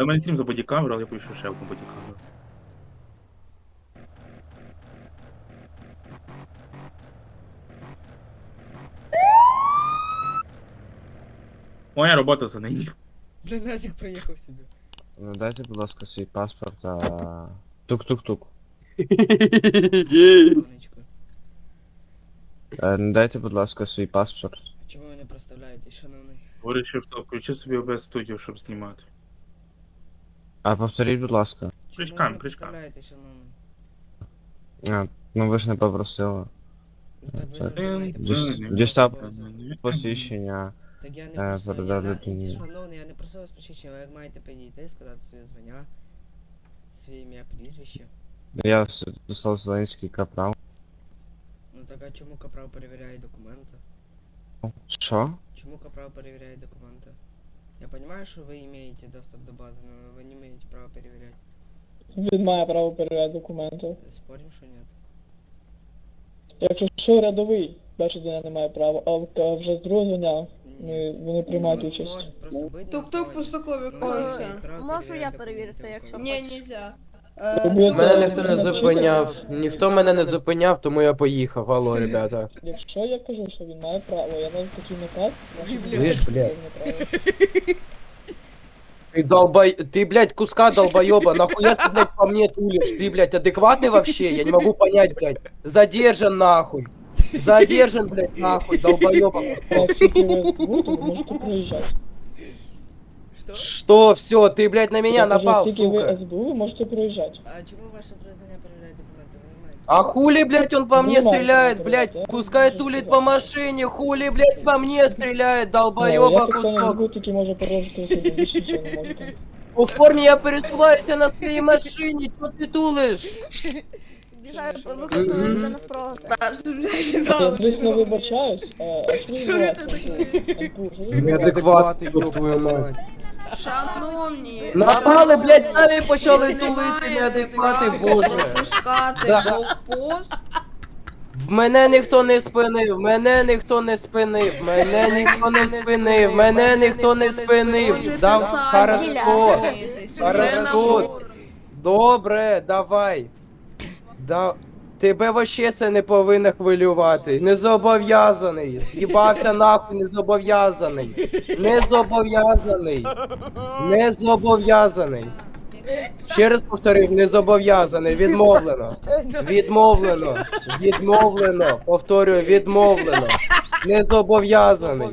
А в мене стрім за бодікамеру, але я пишу ще одну бодікамеру. Моя робота за неї. Бля, Назик проїхав собі. Ну дайте, будь ласка, свій паспорт, а... Тук-тук-тук. Сонечко. Е, ну, Дайте, будь ласка, свій паспорт. А чому ви не представляєте, шановний? Говорить, що включи собі OBS студію, щоб знімати. А повторіть, будь ласка. Чому ви Причкам, не причкам. представляєте, шановний? А, ну ви ж не попросили. Ну, Так ви Це- завжди маєте Діс- право дістав базу. посвідчення. Так я не Е, просив, передав я, людині. шановний, я не просив вас посвідчення, ви як маєте підійти, сказати своє звання, своє ім'я, прізвище. Я Святослав Зеленський капрал. Ну так а чому капрал перевіряє документи? Що? Чому капрал перевіряє документи? Я понимаю, що ви маєте доступ до бази, но ви не маєте права перевіряти. Він має право перевіряти документи. Спорим, що ні? Якщо що рядовий, перший звання не має права, а в- вже з другого дня ми- вони приймають участь. просто Тук-тук Ну, колесо. ви маєте право Можу я перевіритися, перевірити, якщо Ні, нельзя. Тобі Е, Мене Мене ніхто ніхто не не зупиняв, ніхто мене не зупиняв, тому я поїхав. Алло, ребята. Якщо я кажу, що він має право, я навіть такий наказ, Ой, значить, блядь. він Видиш, блядь. має право. Ты долбой... Ты, блядь, куска долбоеба, нахуя ты, блядь, по мне тулишь? Ты, блядь, адекватный вообще? Я не могу понять, блядь. Задержан, нахуй. Задержан, блядь, нахуй, долбоеба. Оскільки ви СБУ, то ви можете проїжджати. Що? Что, все, ты, блядь, на меня Я кажу, напал, Оскільки ви сука. СБУ, ви можете проїжджати. А чому ваше друге звання перевіряє документи? Ви не маєте? А хули, блядь, он по мне Нормально, стреляет, нормально, блядь? я Пускай не тулит сказал. по машине, хули, блядь, по мне стреляет, Ну, долбоеба Як хто не кусок. СБУ, тільки може порожити особу, більше нічого не можете. У форме я пересуваюся на своей машине, что ты тулишь? Біжаю, Мгм. виходили навпроти. Перше, блядь, Я зал. звісно вибачаюсь, а а що Що ви це відбувається? НПУ, що ви відбувається? Неадекватний, ёб твою мать. Шановні. Напали, блядь, самі почали ви не тулити, неадеквати, боже. блокпост. В мене ніхто не спинив, мене ніхто не спинив, мене ніхто не спинив, мене ніхто не спинив. Можете Да, самі хорошо, зупинитись. Вже Хорошо. добре, давай. Да. Тебе вообще це не повинно хвилювати. Не зобов'язаний. Їбався нахуй, не зобов'язаний. Не зобов'язаний. Не зобов'язаний. Ще раз повторив, не зобов'язаний, відмовлено. Відмовлено. Відмовлено. Повторюю, відмовлено. Не зобов'язаний.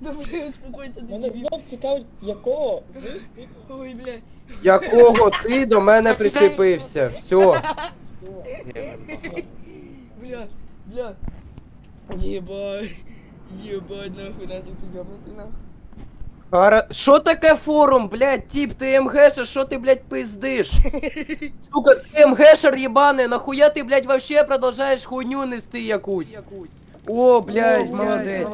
Добре, успокойся, Мене дебіл. знов цікавить, якого ви Ой, бля. Якого ти до мене прицепився? Все. Бля, бля. Єбать. Єбать, нахуй, Назик, ти ёбнутий, нахуй. Що таке форум, блядь, тип, ти МГшер, що ти, блядь, пиздиш? Сука, ти МГшер єбаний, нахуя ти, блядь, вообще продовжаєш хуйню нести якусь? О, блядь, молодець.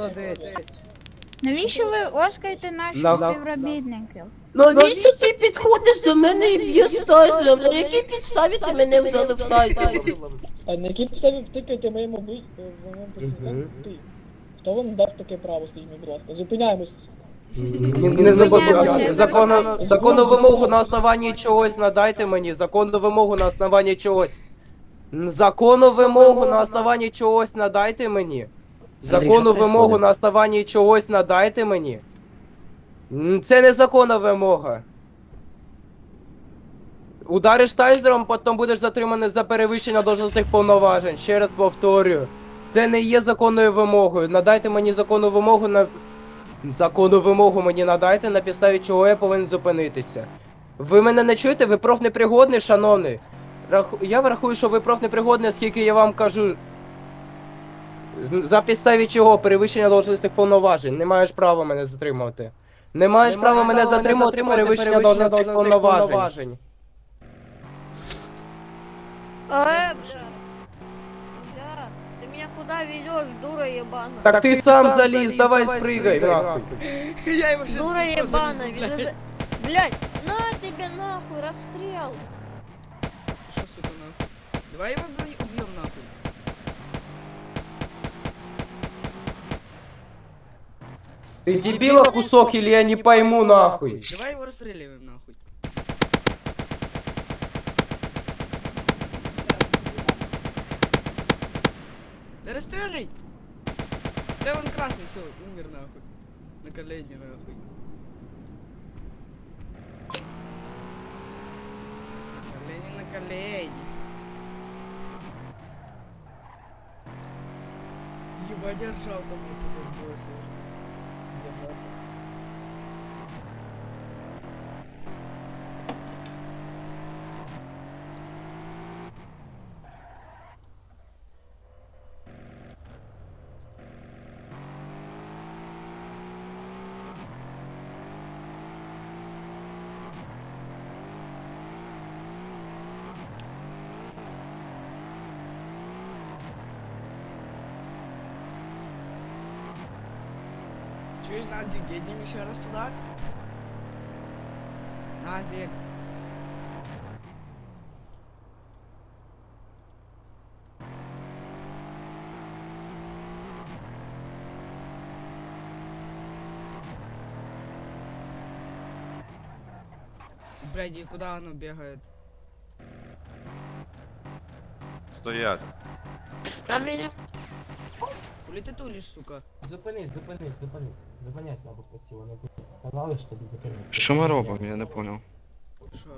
Навіщо ви оскаєте наших На- співробітників? Навіщо ти підходиш до мене і б'єш тайтлом? На якій підставі ти мене взяли в тайтлом? А на якій підставі втикаєте моєму ви... моєму ти? Хто вам дав таке право, скажіть мені, будь ласка? Зупиняємось. Не зобов'язаний. Законну, законну вимогу на основанні чогось надайте мені. Законну вимогу на основанні чогось. Н- Законну вимогу на основанні чогось надайте мені. Законну вимогу на основанні чогось надайте мені. М, Це не законна вимога. Удариш тайзером, потім будеш затриманий за перевищення должностних повноважень. Ще раз повторюю. Це не є законною вимогою. Надайте мені законну вимогу на. Законну вимогу мені надайте, на підставі чого я повинен зупинитися. Ви мене не чуєте? Ви профнепригодний, шановний. Раху... Я врахую, що ви профнепригодний, оскільки я вам кажу. За підставі чого перевищення должностних повноважень. Не маєш права мене затримувати. Не маєш права мене затримувати перевищення должностних повноважень. Э, бля. Бля, ты меня куда везешь, дура ебана? Так ти сам заліз, давай спригай, нахуй. Я йому щас Дура в лицо ебана, залізу, везу за... Блядь, на тебе нахуй, расстрел. Що, сука, нахуй? Давай його за... Ты дебила кусок или я не пойму нахуй? Давай его расстреливаем нахуй. Да расстреляй! Да он красный, все, умер нахуй. На колени нахуй. Колени на колени. Ебать, я ржал там вот этот босс. Ебать. Чуешь, Назик, едем еще раз туда? Назик. Блядь, и куда оно бегает? Стоять. Хули ты тулишь, сука? Зупинись, зупинись, зупинись. Зупиняйся, мабуть, постійно. Вони сказали, що тобі закинуть. Що ми робимо? Я не понял.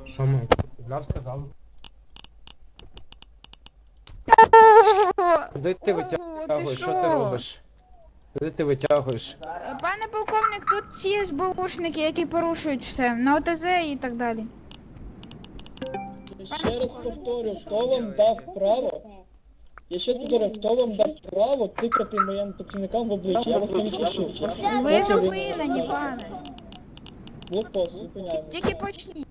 Що ми? Нам сказали. Куди ти витягуєш? Що ти робиш? Куди ти витягуєш? Е, Пане полковник, тут ці СБУшники, які порушують все, на ОТЗ і так далі. Ще раз повторю, хто вам дав право? Я повторю, хто вам дав право тикати моїм працівникам в обличчя? Я вас не відпущу. Ви зупинені, пане. Блокпост, зупиняємось. Тільки почніть.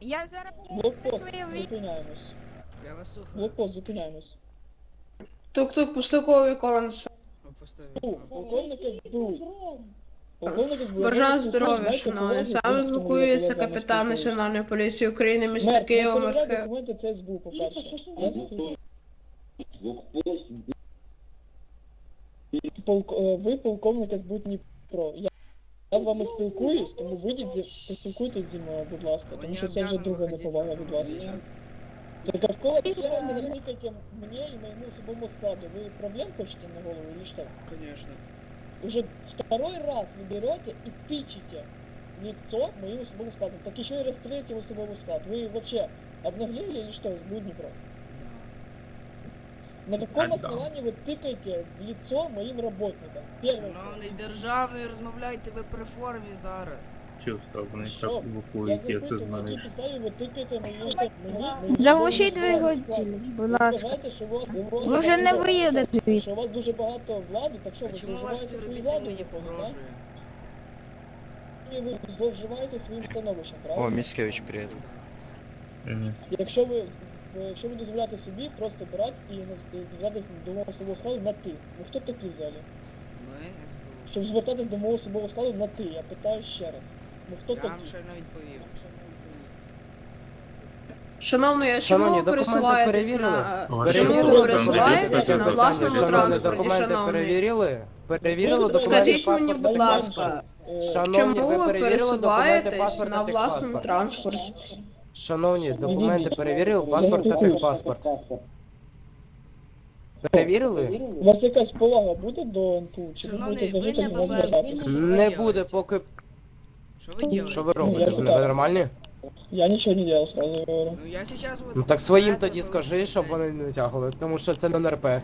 Я зараз Блокпост, своє ві- зупиняємось. Я вас слухаю. Блокпост, зупиняємось. Тук-тук, пустяковий колонс. Поставить. Ну, полковник СБУ. Полковник СБУ. Бажаю здоров'я, шановні. Саме звукується капітан? Національної поліції України, місто Мер, Києва, не морське. документи, це СБУ, по-перше. Я Полк... е, Ви полковник СБУ Дніпро. Я... я з вами спілкуюсь, тому вийдіть, зі... поспілкуйтесь зі мною, будь ласка, Ви тому не що це вже обязаны друга выходить неповага со від мной. вас. Так а в кого вчера не натикайте мне и моему особому складу? Вы проблем хочете на голову или что? Конечно. Уже второй раз вы берете и тычете в лицо моему особому складу. Так еще и расстреляете его особому склад. Вы вообще обнаглели или что, СБУ Днепро? На каком Да. основании вы тыкаете в лицо моим работникам? Первый Шановний державний, розмовляйте ви при формі зараз. Чувство, вони Що? так Я евакують, я це запитую, на знаю. якій підставі ви тикаєте мені, мені, мені Заглушіть особовому двигатель, складу? будь Ви ласка. вважаєте, що у вас дуже Ви вже не багато- виїдете звідси. Що у вас дуже багато влади, так що А ви чому ваш зловживаєте свою співробітник владу? мені виходить, погрожує? так? Ви зловживаєте своїм становищем, правильно? О, Міцкевич, привіт. Мгм. Якщо ви якщо ви дозволяєте собі просто брати і звертатись до мого особового складу на ти. Ви хто такі взагалі? Ми СБУ. Щоб звертатись до мого особового складу на ти, я питаю ще раз. Ви хто Я вам такі? щойно відповів. Шановний, а чому ви документи пересуваєтесь перевірили? на... О, Чому ще ви раз. пересуваєтесь на власному Шановні, транспорті, документи шановний? перевірили? Перевірили Скажіть документи Скажіть мені, паспорт будь та ласка. Е, Шановні, чому ви ви перевірили документи пересуваєтесь паспорт на та власному транспорті? Шановні, документи перевірили, паспорт та техпаспорт. Перевірили? У вас якась повага буде до НПУ? Чи ви Шановний, будете ви завжди не бабай, звертатися? Не буде, поки... Що ви делаете? Що ви робите? я Ви питаю. нормальні? Я нічого не делал, сразу говорю. Ну я сейчас вот... Ну так своїм тоді скажи, щоб вони не витягували, тому що це не НРП. Я вас ніхто не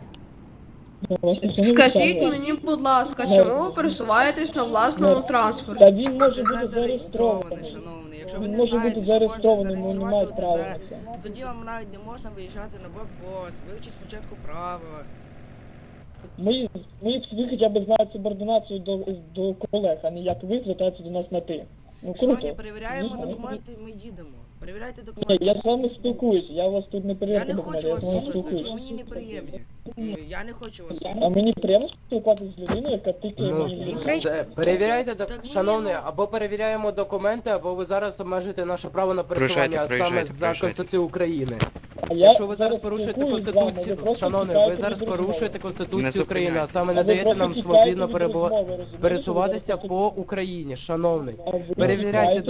Скажіть мені, будь ласка, чому ви пересуваєтесь на власному транспорті? Та він може бути зареєстрований, шановний. Якщо ви Він не може знаєте, бути що зареєстрований, але не має права на це. Тоді вам навіть не можна виїжджати на блокпост, вивчіть спочатку правила. Ми, ми, ви хоча б знаєте субординацію до, до колег, а не як ви звертаєтеся до нас на ти. Ну Шановні, перевіряємо Звісно. документи, ми їдемо. Перевіряйте документи. я з вами спілкуюсь, я вас тут не Я перевіряю не хочу вас слухати, спілкуюсь. мені неприємні. Ну, Я не хочу вас А мені приємно спілкуватися з людиною, яка тикає Ну, мені в лицо. це, перевіряйте, док- Так ми шановний, або перевіряємо документи, або ви зараз обмежите наше право на пересування, Проїжджайте, а саме проїжджайте, за проїжджайте. Конституцією України. Якщо ви зараз порушуєте конституцію, шановне, ви зараз порушуєте Не конституцію України, а саме не даєте нам свободно перебувати пересуватися по Україні, шановний. Перевіряйте тікаєте